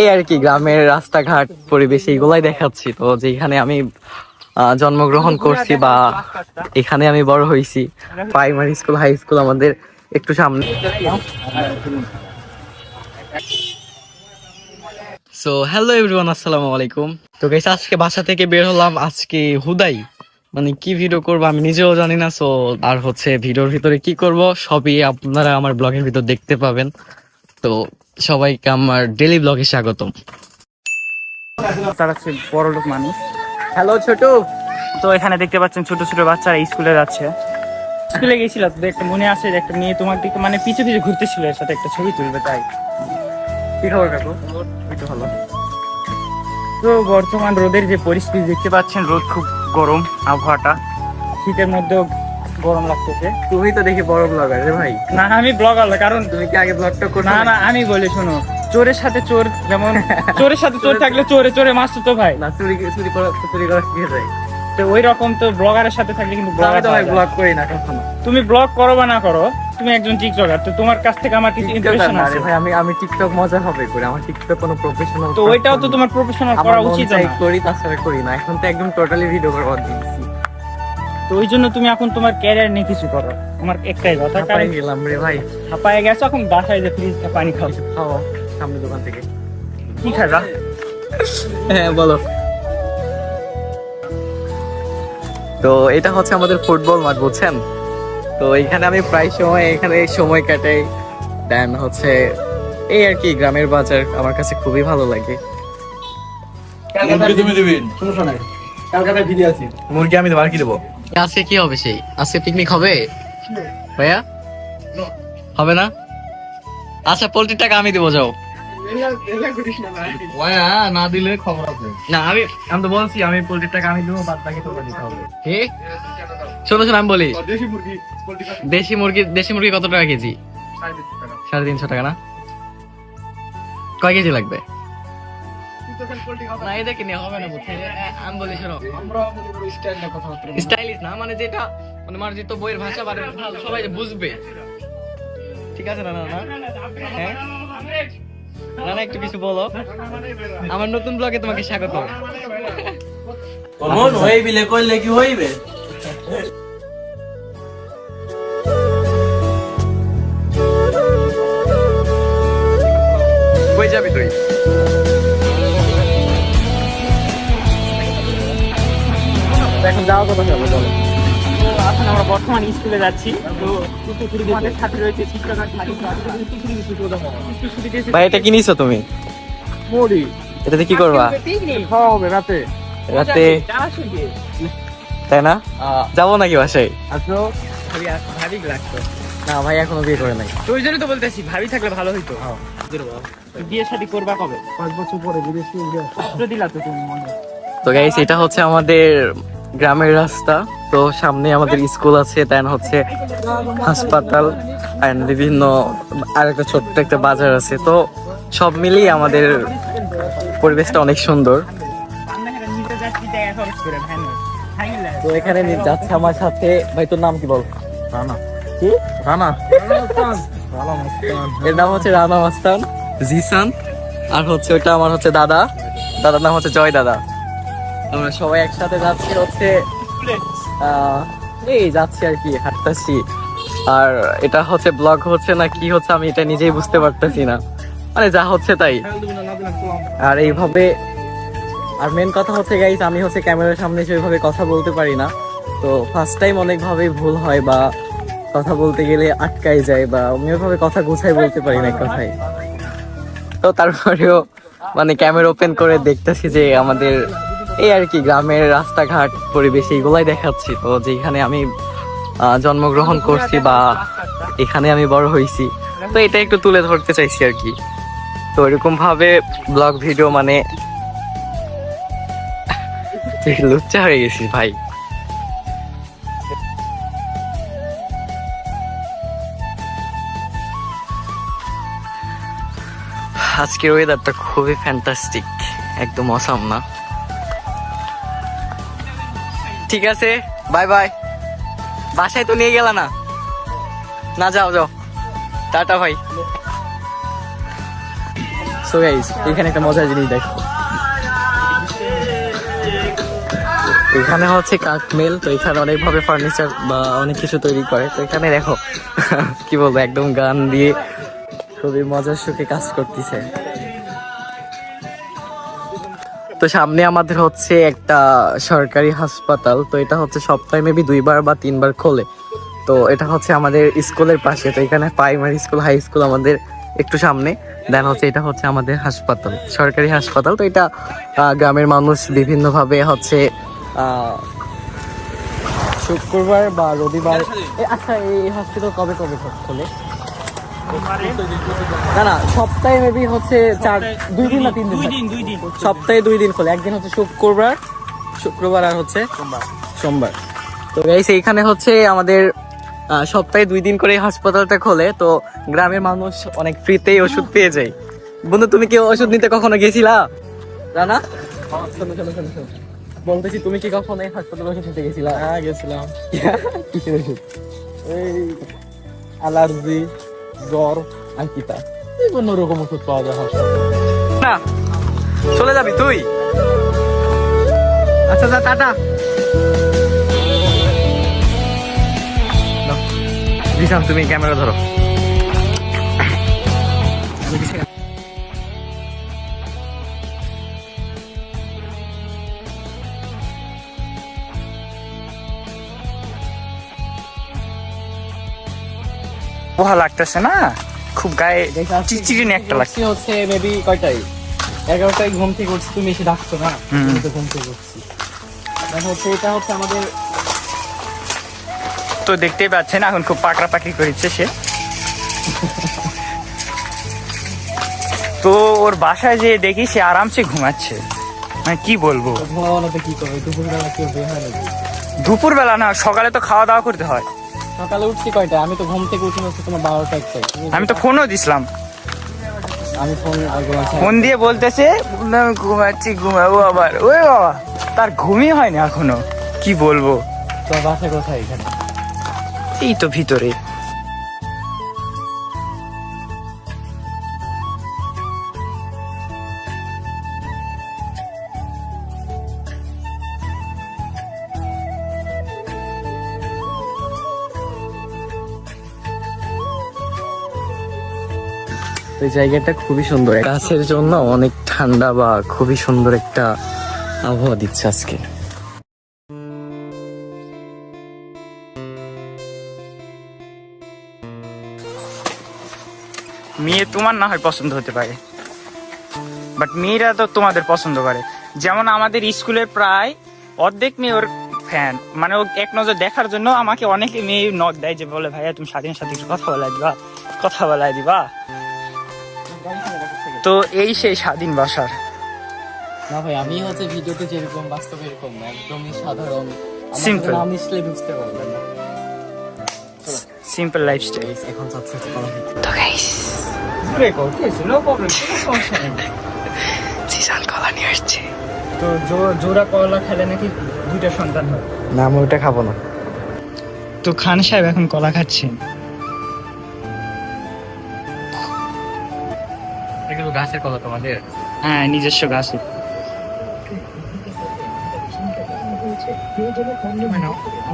এই আর কি, গ্রামের রাস্তাঘাট, পরিবেশ এইগুলাই দেখাচ্ছি। তো যেখানে আমি জন্মগ্রহণ করছি বা এখানে আমি বড় হয়েছি প্রাইমারি স্কুল হাই স্কুল আমাদের একটু সামনে। সো হ্যালো এভরিওয়ান আসসালামু আলাইকুম। তো গাইস আজকে বাসা থেকে বের হলাম, আজকে হুদাই। মানে কি ভিডিও করব আমি নিজেও জানি না সো আর হচ্ছে ভিডিওর ভিতরে কি করব, সবই আপনারা আমার ব্লগের ভিতর দেখতে পাবেন। তো সবাইকে আমার ডেলি ব্লগে স্বাগতম। হচ্ছে মানুষ। হ্যালো ছোট। তো এখানে দেখতে পাচ্ছেন ছোট ছোট বাচ্চারা স্কুলে যাচ্ছে। স্কুলে গেছিল তো একটা মনে আছে একটা মেয়ে তোমার দিকে মানে পিছে পিছে ঘুরতেছিল, এর সাথে একটা ছবি তুলবে, তাই। কি খবর, কাকু? তো ভালো। তো বর্তমান রোদের যে পরিস্থিতি দেখতে পাচ্ছেন, রোদ খুব গরম, আবহাওয়াটা। শীতের মধ্যেও গরম লাগতেছে। তুমি তো দেখি বড় ব্লগার রে ভাই। না আমি ব্লগ আলো কারণ তুমি কি আগে ব্লগটা করছ না না আমি বলি শোনো চোরের সাথে চোর যেমন চোরের সাথে চোর থাকলে চোরে চোরে তো ভাই। না চুরি চুরি করা চুরি করা শিখে তো ওই রকম তো ব্লগারের সাথে থাকলে কিন্তু ব্লগার তো ভাই ব্লগ করি না কখনো। তুমি ব্লগ করো বা না করো তুমি একজন টিকটকার তো তোমার কাছ থেকে আমার কিছু আছে। ভাই আমি আমি টিকটক মজা হবে করে আমার টিকটক কোনো প্রফেশনাল তো ওইটাও তো তোমার প্রফেশনাল করা উচিত না। করি তাছাড়া করি না। এখন তো একদম টোটালি ভিডিও করা দিয়েছি। তো ওই জন্য তুমি এখন তোমার ক্যারিয়ার নিয়ে কিছু করো। আমার একটাই কথা কারণ গেলাম রে ভাই। হাঁপায় গেছো এখন বাসায় যে ফ্রিজ পানি খাও। খাও সামনে দোকান থেকে। কি খাবা হ্যাঁ বলো। তো এটা হচ্ছে আমাদের ফুটবল মাঠ বুঝছেন? তো এখানে আমি প্রায় সময় এখানে সময় কাটাই। দেন হচ্ছে এই আর কি গ্রামের বাজার আমার কাছে খুবই ভালো লাগে। মুরগি তুমি দিবেন সমস্যা নাই। কলকাতায় ফিরে আছি মুরগি আমি তোমার কি দেবো? আজকে কি হবে সেই? আজকে পিকনিক হবে? ভাইয়া? হবে না? আচ্ছা পোল্ট্রির টাকা আমি দেবো যাও। না দিলে খবর আছে। না আমি আমি তো বলছি আমি পোল্ট্রির টাকা আমি দেবো বাদ বাকি তোমরা দিতে হবে। কি? শোনো শোনো আমি বলি। দেশি মুরগি দেশি মুরগি কত টাকা কেজি? সাড়ে তিনশো টাকা না? কয় কেজি লাগবে? না এটা কিনে হবে না বুঝছি? আমি বলি শোনো। আমরা স্টাইল না কথাবার্তা স্টাইলিশ না। মানে যেটা মানে মার্জিত বইয়ের ভাষা মানে সবাই বুঝবে। ঠিক আছে না না না হ্যাঁ? না না একটু কিছু বলো। আমার নতুন ব্লগে তোমাকে স্বাগত। মন কইলে কি হইবে? কই যাবি তুই? এখন যাওয়া কথা হবে তো এখন আমরা বর্তমান স্কুলে যাচ্ছি। আমাদের সাথে রয়েছে ভাই এটা কি নিছো তুমি? মুড়ি। এটাতে কি করবা? খাওয়া হবে রাতে। রাতে? তাই না? যাব নাকি বাসায়? আসো। ভাবি লাগতো। না ভাই এখনও বিয়ে করে নাই। তো ওই জন্য তো বলতেছি ভাবি থাকলে ভালো হইতো। বিয়ে শাদী করবা কবে? পাঁচ বছর পরে বিদেশি দিলা তো তুমি মনে তো গাইস এটা হচ্ছে আমাদের গ্রামের রাস্তা। তো সামনে আমাদের স্কুল আছে দেন হচ্ছে হাসপাতাল and বিভিন্ন আর একটা ছোট্ট একটা বাজার আছে। তো সব মিলিয়ে আমাদের পরিবেশটা অনেক সুন্দর। তো এখানে নি- যাচ্ছে আমার সাথে। ভাই তোর নাম কি বল? রানা। কি? রানা। এর নাম হচ্ছে রানা মাস্তান জিসান আর হচ্ছে ওটা আমার হচ্ছে দাদা। দাদার নাম হচ্ছে জয় দাদা। আমরা সবাই একসাথে যাচ্ছি হচ্ছে এই যাচ্ছি আর কি, হাঁটতেছি। আর এটা হচ্ছে ব্লগ হচ্ছে না কি হচ্ছে আমি এটা নিজেই বুঝতে পারতেছি না। মানে যা হচ্ছে তাই। আর এইভাবে, আর মেন কথা হচ্ছে গাইস আমি হচ্ছে ক্যামেরার সামনে সেভাবে কথা বলতে পারি না। তো ফার্স্ট টাইম অনেকভাবেই ভুল হয় বা কথা বলতে গেলে আটকাই যায় বা আমি ওইভাবে কথা গুছাই বলতে পারি না কথায়। তো তারপরেও মানে ক্যামেরা ওপেন করে দেখতেছি যে আমাদের এই আর কি গ্রামের রাস্তাঘাট পরিবেশ এইগুলাই দেখাচ্ছি। তো যেখানে আমি জন্মগ্রহণ করছি বা এখানে আমি বড় হয়েছি তো এটা একটু তুলে ধরতে চাইছি আর কি। তো এরকম ভাবে ব্লগ ভিডিও মানে লুচ্চা হয়ে গেছিস ভাই। আজকের ওয়েদারটা খুবই ফ্যান্টাস্টিক একদম অসাম না। ঠিক আছে। Bye bye. বাসায় তো নিয়ে গেল না। না যাও যাও। টাটা ভাই। তো গাইস এখানে একটা মজার জিনিস দেখো। এখানে হচ্ছে কাকমেল তো এখানে অনেকভাবে ফার্নিচার বা অনেক কিছু তৈরি করে। তো এখানে দেখো কি বলব একদম গান দিয়ে খুবই মজার সুখে কাজ করতেছে। তো সামনে আমাদের হচ্ছে একটা সরকারি হাসপাতাল, তো এটা হচ্ছে সপ্তাহে মেবি দুইবার বা তিনবার খোলে। তো এটা হচ্ছে আমাদের স্কুলের পাশে, তো এখানে প্রাইমারি স্কুল হাই স্কুল আমাদের একটু সামনে। দেন হচ্ছে এটা হচ্ছে আমাদের হাসপাতাল, সরকারি হাসপাতাল। তো এটা গ্রামের মানুষ বিভিন্নভাবে হচ্ছে শুক্রবার বা রবিবার আচ্ছা এই হসপিটাল কবে কবে খোলে? না না সপ্তাহে মেবি হচ্ছে চার দুই দিন না তিন দিন দুই থাকে। দিন দুই দিন। সপ্তাহে দুই দিন খোলে। একদিন হচ্ছে শুক্রবার শুক্রবার আর হচ্ছে সোমবার। তো গাইস এইখানে হচ্ছে আমাদের সপ্তাহে দুই দিন করে হাসপাতালটা খোলে। তো গ্রামের মানুষ অনেক ফ্রিতেই ওষুধ পেয়ে যায়। বন্ধু তুমি কি ওষুধ নিতে কখনো গেছিলা? রানা? শোনো বলতেছি তুমি কি কখনো এই হাসপাতালে ওষুধ নিতে গেছিলা? হ্যাঁ গেছিলাম। কিসের ওষুধ? এই অ্যালার্জি জ্বর, আঙ্কিতা বিভিন্ন রকম ওষুধ পাওয়া যায় না, চলে যাবি তুই। আচ্ছা যা, টাটা। জিসান তুমি ক্যামেরা ধরো। পোহা লাগতেছে না? খুব গায়ে চিচিরিনি একটা লাগছে হচ্ছে মেবি কয়টাই এগারোটায় ঘুম থেকে উঠছি তুমি এসে ডাকছো না? আমি তো ঘুম থেকে উঠছি। হচ্ছে এটা হচ্ছে আমাদের তো দেখতেই পাচ্ছেন এখন খুব পাকড়া পাকড়ি করেছে সে। তো ওর বাসায় যে দেখি সে আরামসে ঘুমাচ্ছে। মানে কি বলব? দুপুরবেলা না সকালে তো খাওয়া দাওয়া করতে হয়। সকালে উঠছি কয়টা আমি তো ঘুম থেকে উঠি হচ্ছে তোমার বারোটা একটাই আমি তো ফোনও দিছিলাম। আমি ফোন ফোন দিয়ে বলতেছে আমি ঘুমাচ্ছি ঘুমাবো আবার। ওই বাবা তার ঘুমই হয়নি এখনও। কি বলব? তোমার বাসা কোথায় এখানে? এই তো ভিতরে। এই জায়গাটা খুবই সুন্দর। গাছের জন্য অনেক ঠান্ডা বা খুবই সুন্দর একটা আবহাওয়া দিচ্ছে আজকে। মেয়ে তোমার না হয় পছন্দ হতে পারে। বাট মেয়েরা তো তোমাদের পছন্দ করে। যেমন আমাদের স্কুলে প্রায় অর্ধেক মেয়ে ওর ফ্যান মানে ও এক নজর দেখার জন্য আমাকে অনেকে মেয়ে নক দেয় যে বলে ভাইয়া তুমি স্বাধীন সাথে একটু কথা বলাই দিবা। কথা বলাই দিবা। তো এই সেই স্বাধীন বাসার। না ভাই আমি হচ্ছে ভিডিওতে যেরকম বাস্তবে এরকম একদমই সাধারণ। আমার Simple. নাম মিশলে বুঝতে পারবেন না। সিম্পল লাইফস্টাইল এখন যাচ্ছে হচ্ছে কলা খেতে। তো গাইস জিসান কলা নিয়ে আসছে। তো জো- জোড়া কলা খেলে নাকি দুইটা সন্তান হয়? না আমি ওটা খাব না। তো খান সাহেব এখন কলা খাচ্ছেন। গাছের কলা তোমাদের? হ্যাঁ নিজস্ব গাছে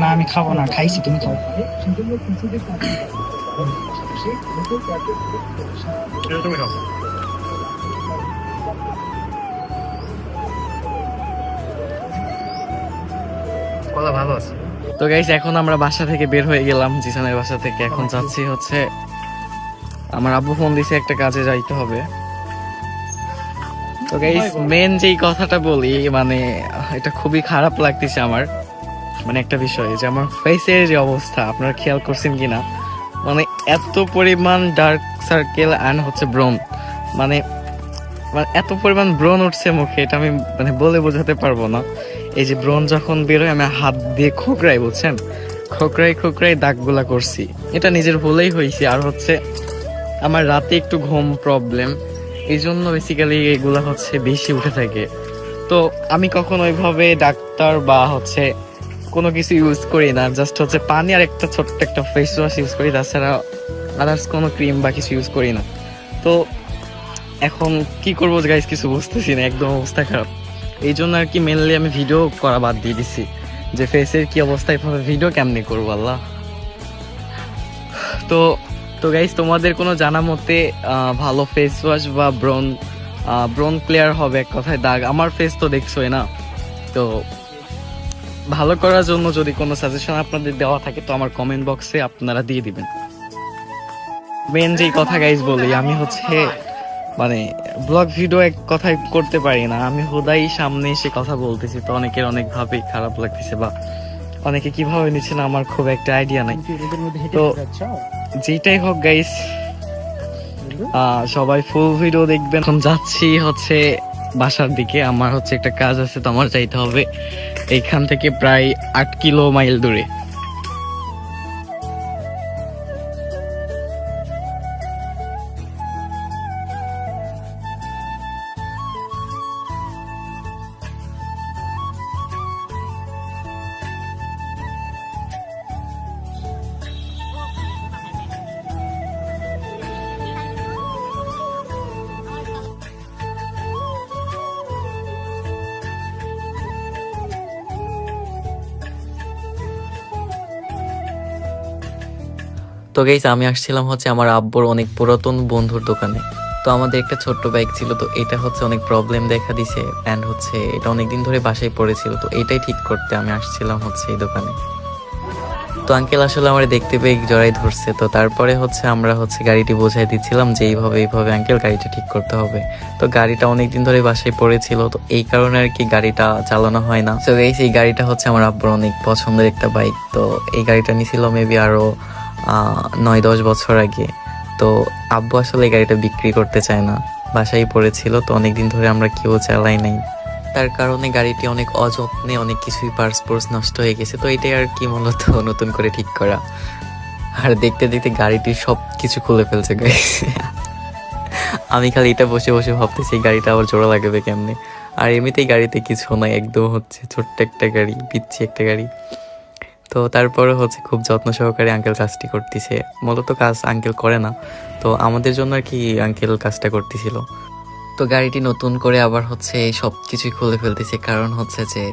না আমি খাব না খাইছি তুমি খাও। তুমি খাও। কলা ভালো আছে? তো গাইস এখন আমরা বাসা থেকে বের হয়ে গেলাম জিসানের বাসা থেকে। এখন যাচ্ছি হচ্ছে আমার আব্বু ফোন দিছে একটা কাজে যাইতে হবে। তো গাইস মেন যেই কথাটা বলি মানে এটা খুবই খারাপ লাগতেছে আমার। মানে একটা বিষয় যে আমার ফেসের যে অবস্থা আপনারা খেয়াল করছেন কিনা? মানে এত পরিমাণ ডার্ক সার্কেল অ্যান্ড হচ্ছে ব্রন মানে মানে এত পরিমাণ ব্রন উঠছে মুখে এটা আমি মানে বলে বোঝাতে পারব না। এই যে ব্রন যখন বেরোয় আমি হাত দিয়ে খোকরাই বলছেন খোকরাই খোকরাই দাগগুলা করছি। এটা নিজের ভুলেই হয়েছে আর হচ্ছে আমার রাতে একটু ঘুম প্রবলেম এই জন্য বেসিক্যালি এগুলা হচ্ছে বেশি উঠে থাকে। তো আমি কখনো ওইভাবে ডাক্তার বা হচ্ছে কোনো কিছু ইউজ করি না জাস্ট হচ্ছে পানি আর একটা ছোট্ট একটা ফেস ওয়াশ ইউজ করি, তাছাড়া আদার্স কোনো ক্রিম বা কিছু ইউজ করি না। তো এখন কি করব গাইস কিছু বুঝতেছি না, একদম অবস্থা খারাপ। এই জন্য আর কি মেনলি আমি ভিডিও করা বাদ দিয়ে দিছি, যে ফেসের কি অবস্থা, এভাবে ভিডিও কেমনি করব, আল্লাহ। তো তো গাইস তোমাদের কোনো জানা মতে ভালো ফেস ওয়াশ বা ব্রন ব্রন ক্লিয়ার হবে এক কথায় দাগ। আমার ফেস তো দেখছোই না। তো ভালো করার জন্য যদি কোনো সাজেশন আপনাদের দেওয়া থাকে, তো আমার কমেন্ট বক্সে আপনারা দিয়ে দিবেন। মেন যেই কথা গাইজ বলি, আমি হচ্ছে মানে ব্লগ ভিডিও এক কথায় করতে পারি না। আমি হুদাই সামনে এসে কথা বলতেছি, তো অনেকের অনেক ভাবেই খারাপ লাগতেছে বা অনেকে কীভাবে নিচ্ছে না আমার খুব একটা আইডিয়া নাই। তো- যেটাই হোক গাইস সবাই ফুল ভিডিও দেখবেন। এখন যাচ্ছি হচ্ছে বাসার দিকে। আমার হচ্ছে একটা কাজ আছে, তো আমার যাইতে হবে। এইখান থেকে প্রায় আট কিলো মাইল দূরে। তো গাইস আমি আসছিলাম হচ্ছে আমার আব্বুর অনেক পুরাতন বন্ধুর দোকানে। তো আমাদের একটা ছোট্ট বাইক ছিল তো এটা হচ্ছে অনেক প্রবলেম দেখা দিছে অ্যান্ড হচ্ছে এটা অনেক দিন ধরে বাসায় পড়েছিল তো এটাই ঠিক করতে আমি আসছিলাম হচ্ছে এই দোকানে। তো আঙ্কেল আসলে আমার দেখতে পেয়ে জড়াই ধরছে তো তারপরে হচ্ছে আমরা হচ্ছে গাড়িটি বোঝাই দিচ্ছিলাম যে এইভাবে এইভাবে আঙ্কেল গাড়িটা ঠিক করতে হবে। তো গাড়িটা অনেক দিন ধরে বাসায় পড়েছিল তো এই কারণে আর কি গাড়িটা চালানো হয় না। তো এই গাড়িটা হচ্ছে আমার আব্বুর অনেক পছন্দের একটা বাইক তো এই গাড়িটা নিছিল মেবি আরও আহ, নয়, দশ বছর আগে। তো আব্বু আসলে গাড়িটা বিক্রি করতে চায় না। বাসায় পড়েছিল, তো অনেকদিন ধরে আমরা কেউ চালাই নাই। তার কারণে গাড়িটি অনেক অযত্নে অনেক কিছুই পার্স পোর্স নষ্ট হয়ে গেছে। তো এটাই আর কি মূলত নতুন করে ঠিক করা। আর দেখতে দেখতে গাড়িটি সব কিছু খুলে ফেলছে আমি খালি এটা বসে বসে ভাবতেছি, এই গাড়িটা আবার জোড়া লাগবে কেমনে? আর এমনিতেই গাড়িতে কিছু নাই, একদম হচ্ছে ছোট্ট একটা গাড়ি, পিচ্ছি একটা গাড়ি। তো তারপরে হচ্ছে খুব যত্ন সহকারে আঙ্কেল কাজটি করতেছে। মূলত কাজ আঙ্কেল করে না। তো আমাদের জন্য আর কি আঙ্কেল কাজটা করতেছিল। তো গাড়িটি নতুন করে আবার হচ্ছে সব কিছুই খুলে ফেলতেছে। কারণ হচ্ছে যে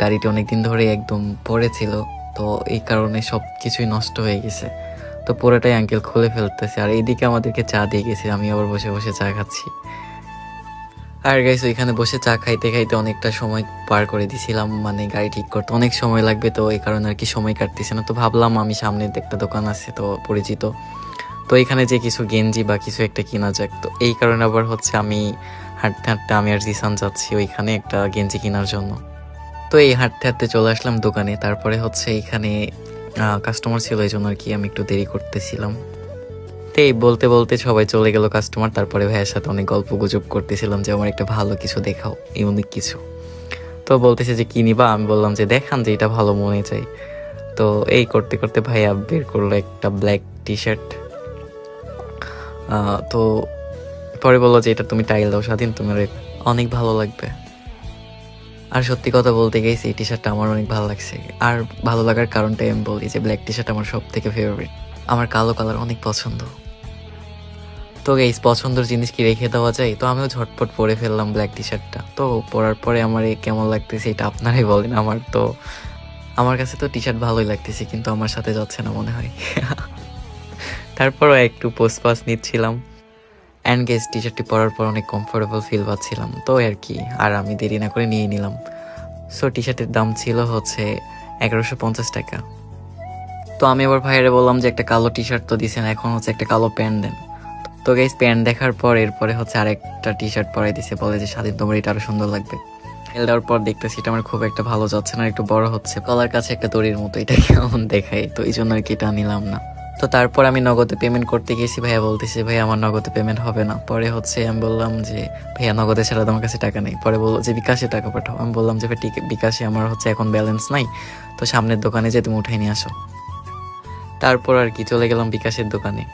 গাড়িটি অনেকদিন ধরে একদম পড়েছিল তো এই কারণে সব কিছুই নষ্ট হয়ে গেছে। তো পুরোটাই আঙ্কেল খুলে ফেলতেছে। আর এইদিকে আমাদেরকে চা দিয়ে গেছে। আমি আবার বসে বসে চা খাচ্ছি। আর গাইস ওইখানে বসে চা খাইতে খাইতে অনেকটা সময় পার করে দিছিলাম মানে গাড়ি ঠিক করতে অনেক সময় লাগবে, তো এই কারণে আর কি সময় কাটতেছে না। তো ভাবলাম আমি সামনে একটা দোকান আছে, তো পরিচিত। তো এখানে যে কিছু গেঞ্জি বা কিছু একটা কিনা যাক, তো এই কারণে আবার হচ্ছে আমি হাঁটতে হাঁটতে আমি আর জিসান যাচ্ছি ওইখানে একটা গেঞ্জি কেনার জন্য। তো এই হাঁটতে হাঁটতে চলে আসলাম দোকানে, তারপরে হচ্ছে এইখানে কাস্টমার ছিল এই জন্য আর কি আমি একটু দেরি করতেছিলাম। এই বলতে বলতে সবাই চলে গেল কাস্টমার তারপরে ভাইয়ের সাথে অনেক গল্প গুজব করতেছিলাম যে, আমার একটা ভালো কিছু দেখাও ইউনিক কিছু। তো বলতেছে যে, কি নিবা? আমি বললাম যে, দেখান যে, এটা ভালো মনে চাই। তো এই করতে করতে ভাইয়া বের করল একটা ব্ল্যাক টি শার্ট তো পরে বলল যে, এটা তুমি টাইল দাও স্বাধীন, তোমার অনেক ভালো লাগবে। আর সত্যি কথা বলতে গেছি, এই টি শার্টটা আমার অনেক ভালো লাগছে। আর ভালো লাগার কারণটাই আমি বলি যে ব্ল্যাক টি শার্ট আমার সব থেকে ফেভারিট আমার কালো কালার অনেক পছন্দ। তো এই পছন্দের জিনিস কি রেখে দেওয়া যায়? তো আমিও ঝটপট পরে ফেললাম ব্ল্যাক টি। শার্টটা তো পরার পরে আমার এ কেমন লাগতেছে এটা আপনারাই বলেন আমার। তো আমার কাছে তো টি শার্ট ভালোই লাগতেছে, কিন্তু আমার সাথে যাচ্ছে না মনে হয়। তারপরও একটু পোস্ট পাস নিচ্ছিলাম। অ্যান্ড গেস টি শার্টটি পরার পর অনেক কমফোর্টেবল ফিল পাচ্ছিলাম। তো আর কি, আর আমি দেরি না করে নিয়ে নিলাম। সো টি শার্টের দাম ছিল হচ্ছে এগারোশো পঞ্চাশ টাকা। তো আমি আবার ভাইয়েরে বললাম যে একটা কালো টি শার্ট তো দিছেন, এখন হচ্ছে একটা কালো প্যান্ট দেন। তো গাইস প্যান্ট দেখার পর এরপরে হচ্ছে আরেকটা টি শার্ট পরাই দিছে, বলে যে, স্বাধীন, তোমার এটা আরও সুন্দর লাগবে। তেল দেওয়ার পর দেখতেছি এটা আমার খুব একটা ভালো যাচ্ছে না একটু বড় হচ্ছে। কলার কাছে একটা দড়ির মতো এটা কেমন দেখায়, তো এই জন্য আর কি এটা নিলাম না। তো তারপর আমি নগদে পেমেন্ট করতে গেছি, ভাইয়া বলতেছি ভাই আমার নগদে পেমেন্ট হবে না। পরে হচ্ছে আমি বললাম যে, ভাইয়া, নগদে ছাড়া তো আমার কাছে টাকা নেই। পরে বলল যে, বিকাশে টাকা পাঠাও। আমি বললাম যে, ভাই বিকাশে আমার হচ্ছে এখন ব্যালেন্স নাই, তো সামনের দোকানে যে তুমি উঠাই নিয়ে আসো। তারপর আর কি চলে গেলাম বিকাশের দোকানে।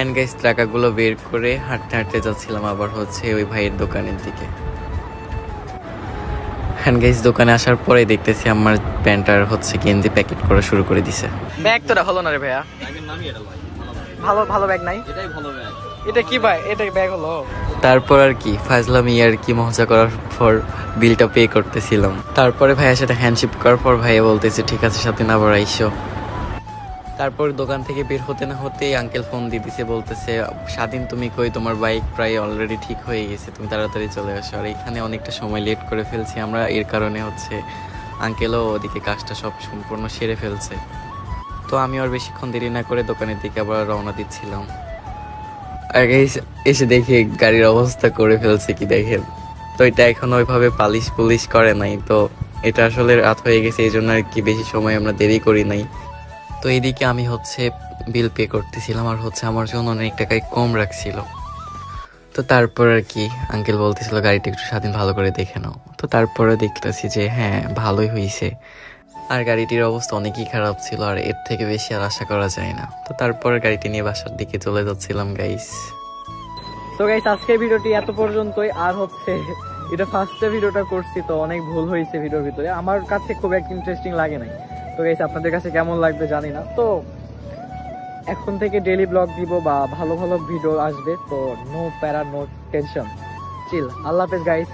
অ্যান্ড গাইস টাকাগুলো বের করে হাঁটতে হাঁটতে যাচ্ছিলাম আবার হচ্ছে ওই ভাইয়ের দোকানের দিকে। হ্যান্ড গাইস দোকানে আসার পরে দেখতেছি আমার প্যান্টার হচ্ছে গেঞ্জি প্যাকেট করা শুরু করে দিছে। ব্যাগ তোরা হলো না রে ভাইয়া? ভালো ভালো ব্যাগ নাই? এটাই ভালো ব্যাগ। এটা কি ভাই? এটা ব্যাগ হলো। তারপর আর কি ফাজলামি আর কি মজা করার পর বিলটা পে করতেছিলাম। তারপরে ভাইয়ের সাথে হ্যান্ডশিপ করার পর ভাইয়া বলতেছে ঠিক আছে সাথে না আবার আইসো। তারপর দোকান থেকে বের হতে না হতেই আঙ্কেল ফোন দিয়ে দিছে, বলতেছে, স্বাধীন, তুমি কই? তোমার বাইক প্রায় অলরেডি ঠিক হয়ে গেছে, তুমি তাড়াতাড়ি চলে আসো। আর এখানে অনেকটা সময় লেট করে ফেলছি আমরা, এর কারণে হচ্ছে আঙ্কেলও ওদিকে কাজটা সব সম্পূর্ণ সেরে ফেলছে। তো আমি আর বেশিক্ষণ দেরি না করে দোকানের দিকে আবার রওনা দিচ্ছিলাম। আগে এসে- এসে দেখি গাড়ির অবস্থা করে ফেলছে কি দেখেন। তো এটা এখন ওইভাবে পালিশ পুলিশ করে নাই, তো এটা আসলে রাত হয়ে গেছে, এই জন্য আর কি বেশি সময় আমরা দেরি করি নাই। তো এইদিকে আমি হচ্ছে বিল পে করতেছিলাম আর হচ্ছে আমার জন্য অনেক টাকায় কম রাখছিল। তো তারপর আর কি আঙ্কেল বলতেছিল, গাড়িটা একটু স্বাধীন ভালো করে দেখে নাও। তো তারপরে দেখতেছি যে হ্যাঁ ভালোই হয়েছে আর গাড়িটির অবস্থা অনেকই খারাপ ছিল আর এর থেকে বেশি আর আশা করা যায় না। তো তারপর গাড়িটি নিয়ে বাসার দিকে চলে যাচ্ছিলাম গাইস তো গাইস আজকের ভিডিওটি এত পর্যন্তই। আর হচ্ছে, এটা ফার্স্টে ভিডিওটা করছি, তো অনেক ভুল হয়েছে ভিডিওর ভিতরে। আমার কাছে খুব একটা ইন্টারেস্টিং লাগে নাই। তো গাইস আপনাদের কাছে কেমন লাগবে জানি না। তো এখন থেকে ডেলি ব্লগ দিব বা ভালো ভালো ভিডিও আসবে, তো নো প্যারা নো টেনশন চিল আল্লাহ হাফেজ গাইস